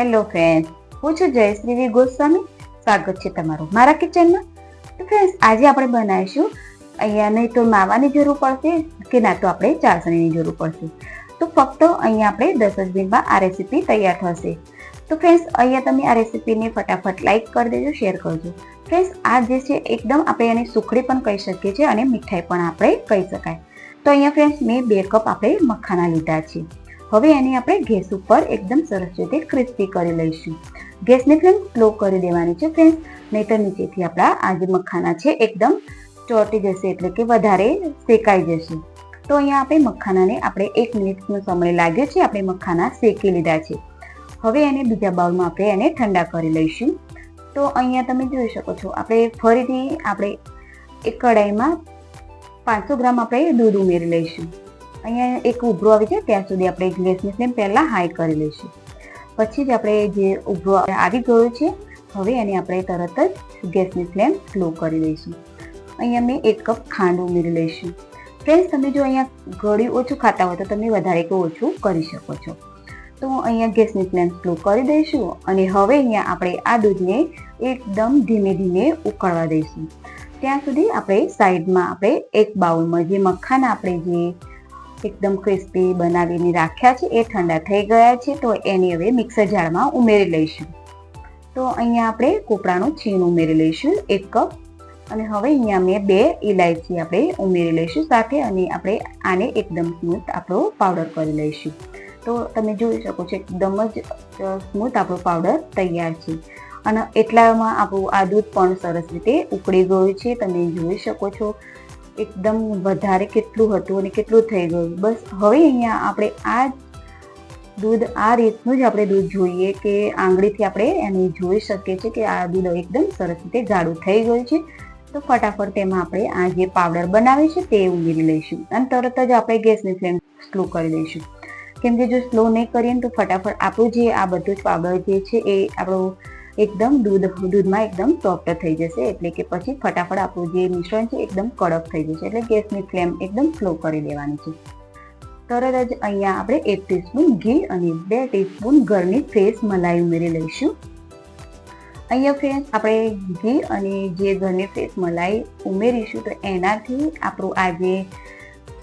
Hello friend હું છું જયશ્રી ગોસ્વામી. સ્વાગત છે તમારું મારા કિચનમાં તો ફ્રેન્ડ્સ આજે આપણે બનાવીશું અહીંયા નહીં તો માવાની જરૂર પડશે કે ના તો આપણે ચાસણીની જરૂર પડશે. તો ફક્ત અહીંયા આપણે દસ જ મિનિટમાં આ રેસીપી તૈયાર થશે. તો ફ્રેન્ડ્સ અહીંયા તમે આ રેસીપીને ફટાફટ લાઇક કરી દેજો શેર કરજો. ફ્રેન્ડ્સ આ જે છે એકદમ આપણે એને સુખડી પણ કહી શકીએ છીએ અને મીઠાઈ પણ આપણે કહી શકાય. તો અહીંયા ફ્રેન્ડ્સ મેં બે કપ આપણે મખાના લીધા છે. હવે એની આપણે ગેસ ઉપર એકદમ સરસ રીતે ક્રિસ્પી કરી લઈશું. ગેસની ફ્લેમ સ્લો કરી દેવાની છે ફ્રેન્ડ નહીતર નીચેથી આપણા આ જે મખાના છે એકદમ ચોટી જશે એટલે કે વધારે શેકાઈ જશે. તો અહીંયા આપણે મખાનાને આપણે એક મિનિટનો સમય લાગ્યો છે, આપણે મખાના શેકી લીધા છે. હવે એને બીજા બાઉલમાં આપણે એને ઠંડા કરી લઈશું. તો અહીંયા તમે જોઈ શકો છો, આપણે ફરીથી આપણે એક કઢાઈમાં પાંચસો ગ્રામ આપણે દૂધ ઉમેરી લઈશું. અહીંયા એક ઉભરો આવી જાય ત્યાં સુધી આપણે ગેસની ફ્લેમ પહેલાં હાઈ કરી લઈશું. પછી જ આપણે જે ઉભરો આવી ગયો છે, હવે એને આપણે તરત જ ગેસની ફ્લેમ સ્લો કરી દઈશું અહીંયા મેં એક કપ ખાંડ ઉમેરી લઈશું. ફ્રેન્ડ્સ તમે જો અહીંયા ગળ્યું ઓછું ખાતા હોય તો તમે વધારે કે ઓછું કરી શકો છો. તો અહીંયા ગેસની ફ્લેમ સ્લો કરી દઈશું અને હવે અહીંયા આપણે આ દૂધને એકદમ ધીમે ધીમે ઉકળવા દઈશું. ત્યાં સુધી આપણે સાઈડમાં આપણે એક બાઉલમાં જે મખાના આપણે જે એકદમ ક્રિસ્પી બનાવીને રાખ્યા છે. એ ઠંડા થઈ ગયા છે, તો એની હવે મિક્સર જારમાં ઉમેરી લઈશું. તો અહીંયા આપણે કોપરાનું છીણ ઉમેરી લઈશું, એક કપ. અને હવે અહીંયા મેં બે ઇલાયચી આપણે ઉમેરી લઈશું સાથે અને આપણે આને એકદમ સ્મૂથ આપણો પાવડર કરી લઈશું. તો તમે જોઈ શકો છો, એકદમ જ સ્મૂથ આપણો પાવડર તૈયાર છે. અને એટલામાં આપણું આ દૂધ પણ સરસ રીતે ઉકળી ગયું છે. તમે જોઈ શકો છો એકદમ વધારે કેટલું હતું અને કેટલું થઈ ગયું. બસ હવે અહીંયા આપણે આ દૂધ, આ રીતનું જ આપણે દૂધ જોઈએ કે આંગળીથી આપણે એને જોઈ શકીએ છીએ કે આ દૂધ એકદમ સરસ રીતે ગાઢું થઈ ગયું છે. તો ફટાફટ તેમાં આપણે આ જે પાવડર બનાવે છે તે ઉમેરી લઈશું અને તરત જ આપણે ગેસની ફ્લેમ સ્લો કરી દઈશું. કેમ કે જો સ્લો નહીં કરીએ તો ફટાફટ આપણું જે આ બધું જ પાવડર જે છે એ આપણું એકદમ દૂધ, દૂધમાં એકદમ સોફ્ટ થઈ જશે. એટલે કે પછી ફટાફટ આપણું જે મિશ્રણ છે, એકદમ કડક થઈ જશે. એટલે ગેસની ફ્લેમ એકદમ સ્લો કરી દેવાની છે. તરત જ અહીંયા આપણે એક ટીસ્પૂન ઘી અને બે ટીસ્પૂન ઘરની ફ્રેશ મલાઈ ઉમેરી લઈશું. અહીંયા ફ્રેન્ડ આપણે ઘી અને જે ઘરની ફ્રેશ મલાઈ ઉમેરીશું, તો એનાથી આપણું આ જે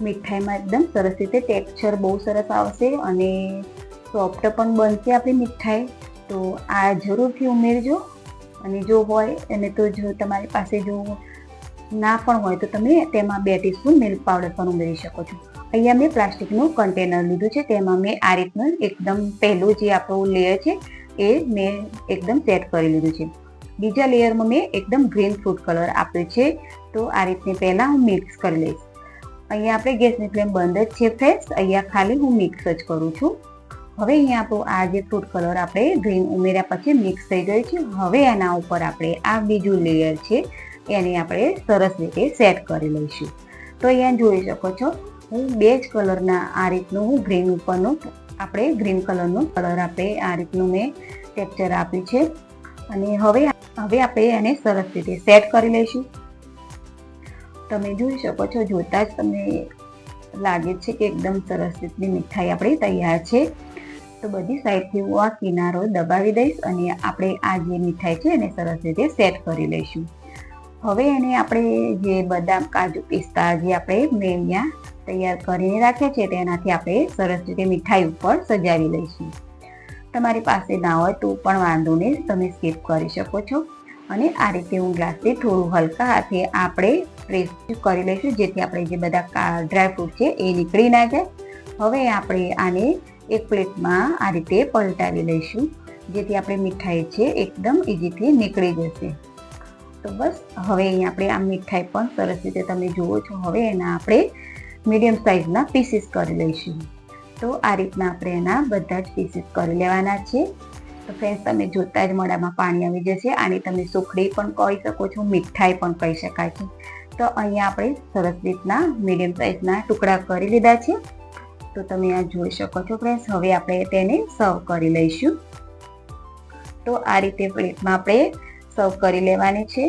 મીઠાઈમાં એકદમ સરસ રીતે ટેક્સચર બહુ સરસ આવશે અને સોફ્ટ પણ બનશે આપણી મીઠાઈ. તો આ જરૂરથી ઉમેરજો. અને જો હોય, અને તો જો તમારી પાસે જો ના પણ હોય, તો તમે તેમાં બે ટીસ્પૂન મિલ્ક પાવડર પણ ઉમેરી શકો છો. અહીંયા મેં પ્લાસ્ટિકનું કન્ટેનર લીધું છે, તેમાં મેં આ રીતનું એકદમ પહેલું જે આપણું લેયર છે, એ મેં એકદમ સેટ કરી લીધું છે. બીજા લેયરમાં મેં એકદમ ગ્રીન ફ્રૂટ કલર આપ્યો છે, તો આ રીતને પહેલાં હું મિક્સ કરી લઈશ. અહીંયા આપણે ગેસની ફ્લેમ બંધ જ છે ફ્રેન્ડ્સ અહીંયા ખાલી હું મિક્સ જ કરું છું. હવે અહીંયા આપણું આ જે ફ્રૂટ કલર આપણે ગ્રીન ઉમેર્યા પછી મિક્સ થઈ ગયું છે. હવે એના ઉપર આપણે આ બીજું લેયર છે, એને આપણે સરસ રીતે સેટ કરી લઈશું. તો અહીંયા જોઈ શકો છો, હું બે જ કલરના આ રીતનું હું ગ્રીન ઉપરનું આપણે ગ્રીન કલરનું કલર આપણે આ રીતનું મેં ટેક્ચર આપ્યું છે. અને હવે હવે આપણે એને સરસ રીતે સેટ કરી લઈશું. તમે જોઈ શકો છો, જોતા જ તમને લાગે છે કે એકદમ સરસ રીતની મીઠાઈ આપણી તૈયાર છે. તો બધી સાઈડથી હું આ કિનારો દબાવી દઈશ અને આપણે આ જે મીઠાઈ છે એને સરસ રીતે સેટ કરી લઈશું. હવે એને આપણે જે બદામ, કાજુ પિસ્તા જે આપણે મેં તૈયાર કરીને રાખ્યા છે તેનાથી આપણે સરસ રીતે મીઠાઈ ઉપર સજાવી લઈશું. તમારી પાસે ના હોય તો પણ વાંધો નહીં, તમે સ્કીપ કરી શકો છો. અને આ રીતે હું ગ્લાસથી થોડું હલકા હાથે આપણે પ્રેસ કરી લઈશું, જેથી આપણે જે બધા ડ્રાયફ્રૂટ છે એ નીકળી ના જાય. હવે આપણે આને એક પ્લેટમાં આ રીતે પલટાવી લઈશું, જેથી આપણે મીઠાઈ છે એકદમ ઇઝીથી નીકળી જશે. તો બસ, હવે અહીંયા આપણે આ મીઠાઈ પણ સરસ રીતે તમે જુઓ છો, હવે એના આપણે મીડિયમ સાઇઝના પીસીસ કરી લઈશું. તો આ રીતના આપણે એના બધા જ પીસીસ કરી લેવાના છે. તો ફ્રેન્ડ્સ તમે જોતા જ મોઢામાં પાણી આવી જશે. આની તમે સુખડી પણ કહી શકો છો, મીઠાઈ પણ કહી શકાય છે. તો અહીંયા આપણે સરસ રીતના મીડિયમ સાઇઝના ટુકડા કરી લીધા છે. તો તમે આ જોઈ શકો છો ફ્રેન્ડ્સ હવે આપણે તેને સર્વ કરી લઈશું. તો આ રીતે પ્લેટમાં આપણે સર્વ કરી લેવાની છે.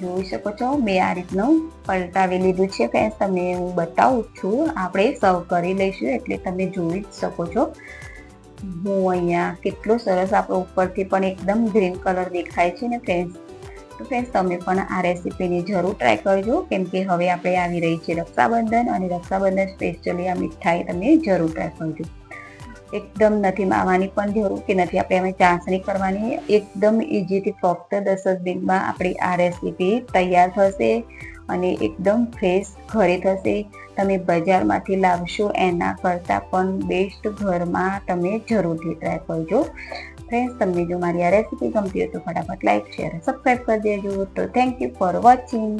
જોઈ શકો છો મેં આ રીતનું પલટાવી લીધું છે ફ્રેન્ડ્સ તમને હું બતાવું છું, આપણે સર્વ કરી લઈશું એટલે તમે જોઈ જ શકો છો. હું અહીંયા કેટલો સરસ આપણો ઉપરથી પણ એકદમ ગ્રીન કલર દેખાય છે ને ફ્રેન્ડ્સ ફ્રેન્ડ્સ તમે પણ આ રેસીપીની જરૂર ટ્રાય કરજો. કેમ કે હવે આપણે આવી રહી છે રક્ષાબંધન અને રક્ષાબંધન સ્પેશિયલી આ મીઠાઈ તમે જરૂર ટ્રાય કરજો. એકદમ નથી માવાની પણ જરૂર કે નથી. આપણે અમે ચાસણી કરવાની. એકદમ ઇઝીથી ફક્ત દસ જ મિનિટમાં આપણી આ રેસીપી તૈયાર થશે અને એકદમ ફ્રેશ ઘરે થશે. તમે બજારમાંથી લાવશો એના કરતાં પણ બેસ્ટ ઘરમાં તમે જરૂરથી ટ્રાય કરજો. ફ્રેન્ડ્સ તમને જો મારી આ રેસીપી ગમતી હોય તો ફટાફટ લાઈક શેર સબસ્ક્રાઈબ કરી દેજો. તો થેન્ક યુ ફોર વોચિંગ